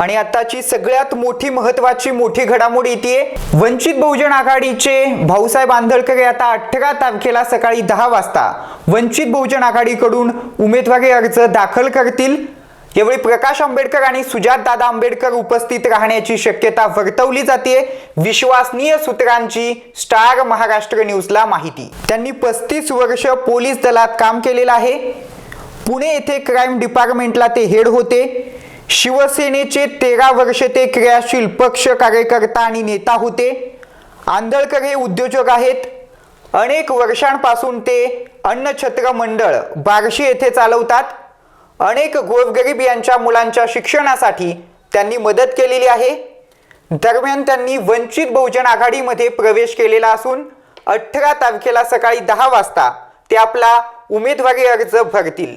आणि आताची सगळ्यात मोठी महत्वाची मोठी घडामोड येते वंचित बहुजन आघाडीचे भाऊसाहेब आंधळकर हे आता अठरा तारखेला सकाळी दहा वाजता वंचित बहुजन आघाडीकडून उमेदवारी अर्ज दाखल करतील. यावेळी प्रकाश आंबेडकर आणि सुजात दादा आंबेडकर उपस्थित राहण्याची शक्यता वर्तवली जाते. विश्वसनीय सूत्रांची स्टार महाराष्ट्र न्यूजला माहिती. त्यांनी पस्तीस वर्ष पोलीस दलात काम केलेलं आहे. पुणे येथे क्राईम डिपार्टमेंटला ते हेड होते. शिवसेनेचे तेरा वर्ष ते क्रियाशील पक्ष कार्यकर्ता आणि नेता होते. आंधळकर हे उद्योजक आहेत. अनेक वर्षांपासून ते अन्नछत्र मंडळ बार्शी येथे चालवतात. अनेक गोरगरीब यांच्या मुलांच्या शिक्षणासाठी त्यांनी मदत केलेली आहे. दरम्यान त्यांनी वंचित बहुजन आघाडीमध्ये प्रवेश केलेला असून अठरा तारखेला सकाळी दहा वाजता ते आपला उमेदवारी अर्ज भरतील.